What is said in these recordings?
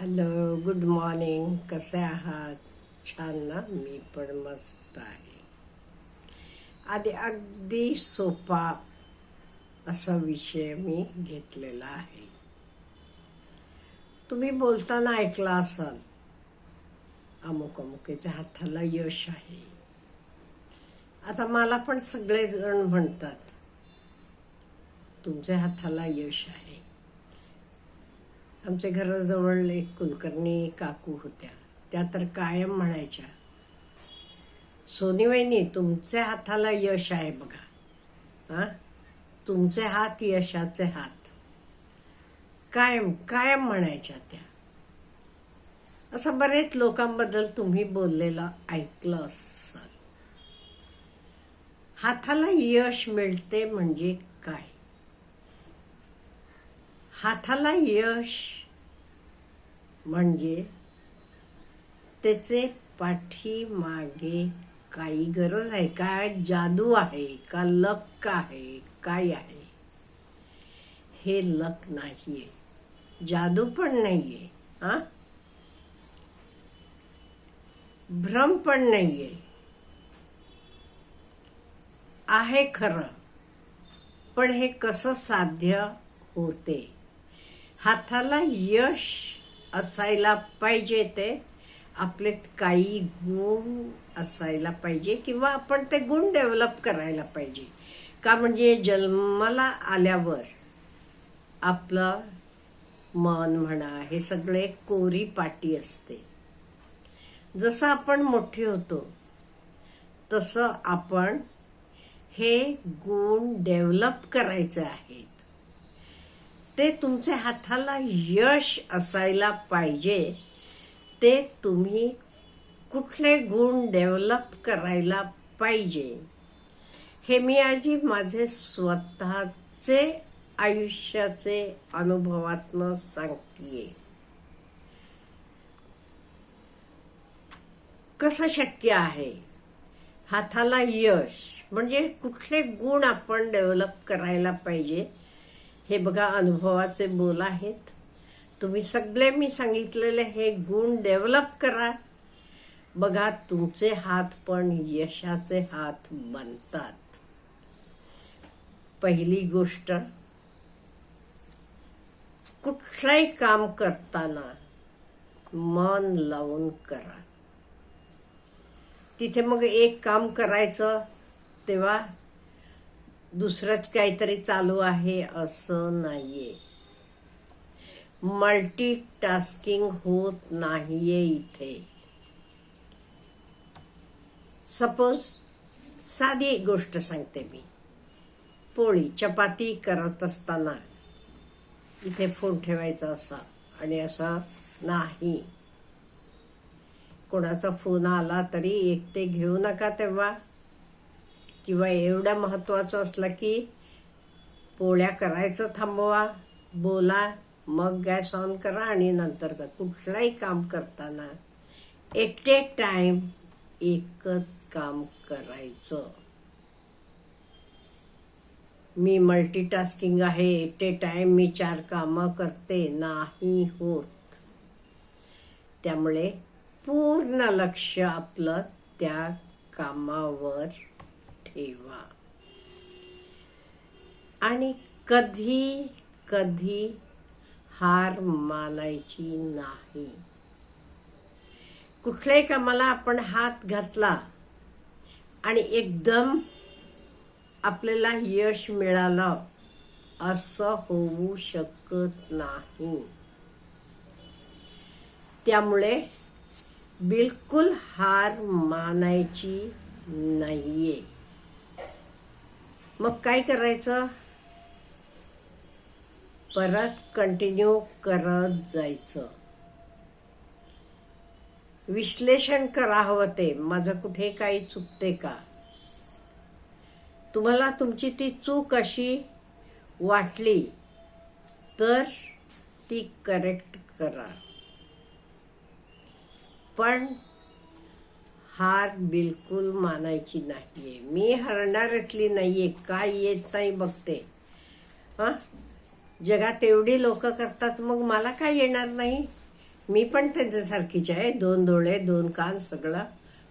Hello good morning कसे आहात? छान ना? मी पण मस्त आहे. आधी अगदी सोपा असा विषय मी घेतलेला आहे. तुम्ही बोलताना ऐकला असाल अमुक अमुकेच्या हाताला यश आहे. आता मला पण सगळेजण म्हणतात तुमच्या हाताला यश आहे. आमच्या घराजवळ एक कुलकर्णी काकू होत्या. त्या तर कायम म्हणायच्या सोनीवहिनी तुमच्या हाताला यश आहे बघा. हा? तुमचे हात यशाचे हात. कायम कायम म्हणायच्या त्या. असं बरेच लोकांबद्दल तुम्ही बोललेलं ऐकलं असाल. हाताला यश मिळते म्हणजे काय? हाताला यश म्हणजे त्याचे पाठीमागे काही गरज आहे. काय जादू आहे का लक आहे काय आहे? हे लक नाहीये. जादू पण नाहीये हा? भ्रम पण नाहीये. आहे खरं पण हे कसं साध्य होते? हाताला यश असायला पाहिजे ते. आपले काही गुण असायला पाहिजे किंवा आपण ते गुण डेव्हलप करायला पाहिजे. का म्हणजे जन्माला आल्यावर आपलं मन म्हणा हे सगळे कोरी पाटी असते. जसं आपण मोठे होतो तसं आपण हे गुण डेव्हलप करायचं आहेत ते तुमच्या हाताला यश असायला पाहिजे. ते तुम्ही कुठले गुण डेव्हलप करायला पाहिजे. हे मी आजी माझे स्वतःचे आयुष्याचे अनुभवातनं सांगते कसं शक्य आहे? हाताला यश म्हणजे कुठले गुण आपण डेव्हलप करायला पाहिजे? हे बघा अनुभवाचे बोल आहेत. तुम्ही सगळे मी सांगितलेले हे गुण डेव्हलप करा. बघा तुमचे हात पण यशाचे हात बनतात. पहिली गोष्ट कुठलंही काम करताना मन लावून करा. तिथे मग एक काम करायचं तेव्हा दुसरंच काहीतरी चालू आहे असं नाहीये. मल्टीटास्किंग होत नाहीये इथे. सपोज साधी एक गोष्ट सांगते मी. पोळी चपाती करत असताना इथे फोन ठेवायचा असा आणि असा नाही. कोणाचा फोन आला तरी एक ते घेऊ नका तेव्हा. किंवा एवढा महत्त्वाचा असला की पोळ्या करायचं थांबवा बोला मग गॅस ऑन करा आणि नंतरचा कुठलाही काम करताना एकटे टाईम एकच काम करायचं. मी मल्टीटास्किंग आहे एटे टाईम मी चार कामं करते नाही होत. त्यामुळे पूर्ण लक्ष आपलं त्या कामावर ठेवा. आणि कधी कधी हार मानायची नाही. कुठल्याही कामाला आपण हात घातला आणि एकदम आपल्याला यश मिळालं असं होऊ शकत नाही. त्यामुळे बिलकुल हार मानायची नाहीये. मग काय करायचं? परत कंटिन्यू करत जायचं. विश्लेषण करा हवं ते. माझं कुठे काही चुकते का? तुम्हाला तुमची ती चूक अशी वाटली तर ती करेक्ट करा. पण हार बिलकुल मानायची नाहीये. मी हरणाऱ्यातली नाहीये. काय येत नाही बघते. हा? जगात एवढी लोक करतात मग मला काय येणार नाही? मी पण त्यांच्यासारखीच आहे. दोन डोळे दोन कान सगळं.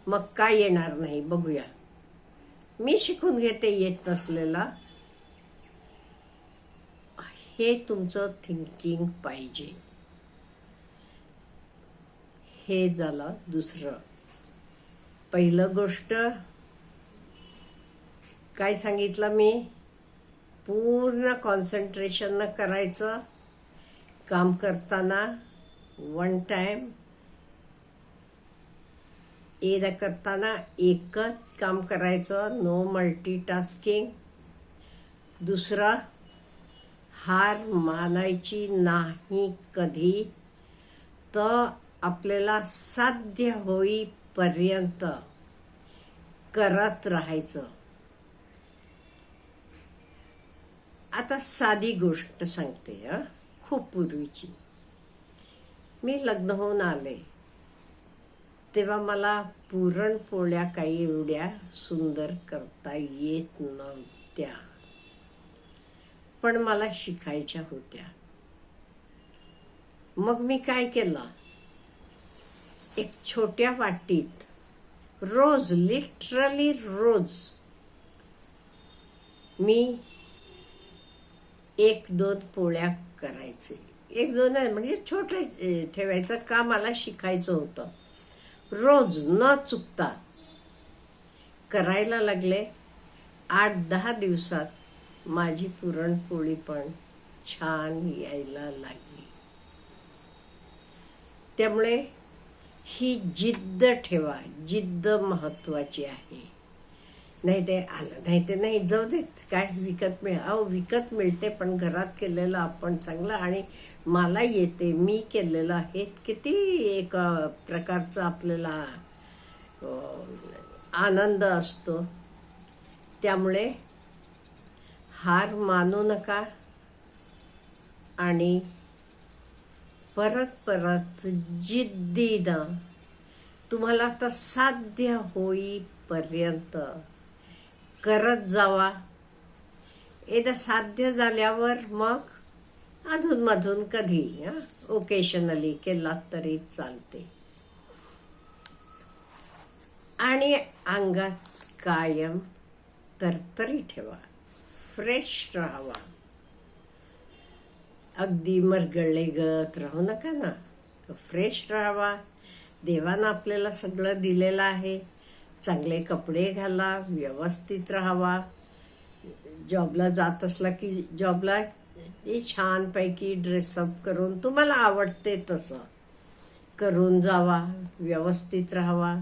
मग काय येणार नाही? बघूया. मी शिकून घेते येत नसलेला. हे तुमचं थिंकिंग पाहिजे. हे झालं दुसरं. पहिलं गोष्ट काय सांगितलं मी? पूर्ण कॉन्सन्ट्रेशननं करायचं काम करताना वन टाईम एकदा करताना एकच काम करायचं नो मल्टीटास्किंग दुसरं हार मानायची नाही कधी तर आपल्याला साध्य पर्यंत करत राहायचं. आता साधी गोष्ट सांगते हा. खूप पूर्वीची. मी लग्न होऊन आले. तेव्हा मला पुरणपोळ्या काही एवढ्या सुंदर करता येत नव्हत्या. पण मला शिकायच्या होत्या. मग मी काय केलं? एक छोट्या वाटीत. रोज लिटरली रोज. मी एक दोन पोळ्या करायचे. एक दोन म्हणजे छोटे ठेवायचं का मला शिकायचं होतं. रोज न चुकता करायला लागले. आठ दहा दिवसात माझी पुरणपोळी पण छान यायला लागली. त्यामुळे ही जिद्द ठेवा जिद्द महत्वाची आहे. नाही ते आलं नाही ते नाही जाऊ देत. काय विकत मिळ अहो विकत मिळते पण घरात केलेलं आपण चांगलं आणि मला येते मी केलेलं आहे किती एक प्रकारचं आपल्याला आनंद असतो. त्यामुळे हार मानू नका आणि परत परत जिद्दीनं तुम्हाला आता साध्य होईपर्यंत करत जावा. एकदा साध्य झाल्यावर मग अधूनमधून कधी ओकेशनली केला तरी चालते. आणि अंगात कायम तरतरी ठेवा. फ्रेश राहावा. अगदी मरगळले गत राहू नका ना. फ्रेश राहावा. देवानं आपल्याला सगळं दिलेलं आहे. चांगले कपडे घाला व्यवस्थित राहावा. जॉबला जात असला की जॉबला छानपैकी ड्रेसअप करून तुम्हाला आवडते तसं. करून जावा व्यवस्थित राहावा.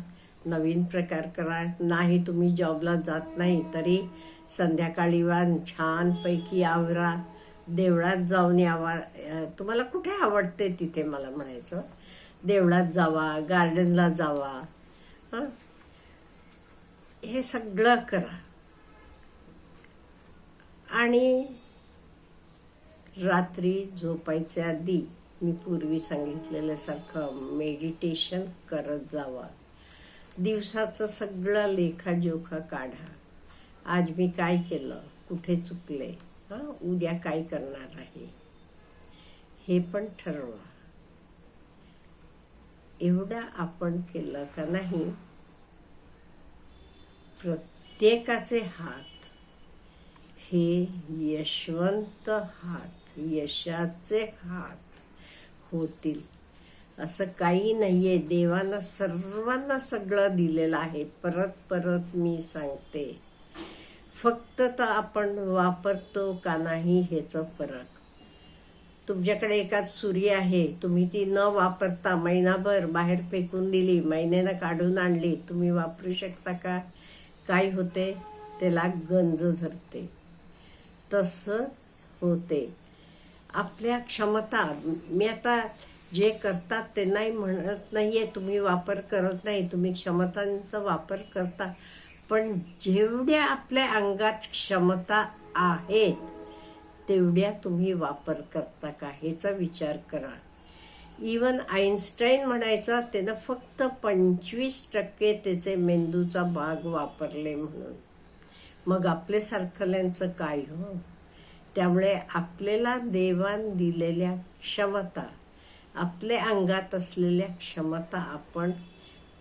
नवीन प्रकार करा. नाही तुम्ही जॉबला जात नाही तरी संध्याकाळी वा छानपैकी आवरा. देवळात जाऊन यावा. तुम्हाला कुठे आवडते तिथे मला म्हणायचं? देवळात जावा गार्डनला जावा. हे? सगळं करा. आणि रात्री झोपायच्या आधी मी पूर्वी सांगितलेल्यासारखं मेडिटेशन करत जावा. दिवसाचं सगळं लेखाजोखा काढा. आज मी काय केलं? कुठे चुकले? हां उद्या काय करणार आहे? हे पण ठरवा. एवढं आपण केलं का नाही? प्रत्येकाचे हात हे यशवंत हात यशाचे हात होतील. असं काही नाहीये. देवानं सर्वांना सगळं दिलेलं आहे. परत परत मी सांगते. फक्त तर आपण वापरतो का नाही ह्याचं फरक. तुमच्याकडे एकाच सुरी आहे तुम्ही ती न वापरता महिनाभर बाहेर फेकून दिली महिन्यानं काढून आणली तुम्ही वापरू शकता का? काय होते? त्याला गंज धरते. तसं होते. आपल्या क्षमता मी आता जे करतात ते नाही म्हणत नाहीये तुम्ही वापर करत नाही तुम्ही क्षमतांचा वापर करता. पण जेवढ्या आपल्या अंगात क्षमता आहेत तेवढ्या तुम्ही वापर करता का? ह्याचा विचार करा. इवन आईन्स्टाईन म्हणायचा त्यानं फक्त पंचवीस टक्के त्याचे मेंदूचा भाग वापरले म्हणून. मग आपले सारखल्यांचं काय हो? त्यामुळे आपल्याला देवान दिलेल्या क्षमता आपल्या अंगात असलेल्या क्षमता आपण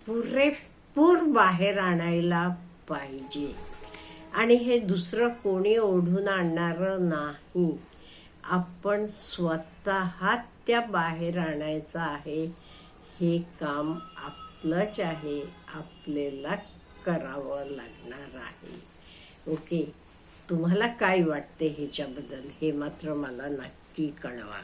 पुरेपूर बाहेर आणायला पाहिजे. आणि हे दुसरं कोणी ओढून आणणारं नाही. आपण स्वतः त्या बाहेर आणायचं आहे. हे काम आपलंच आहे. आपल्याला करावं लागणार आहे. ओके? तुम्हाला काय वाटते ह्याच्याबद्दल? हे मात्र मला नक्की कळवा.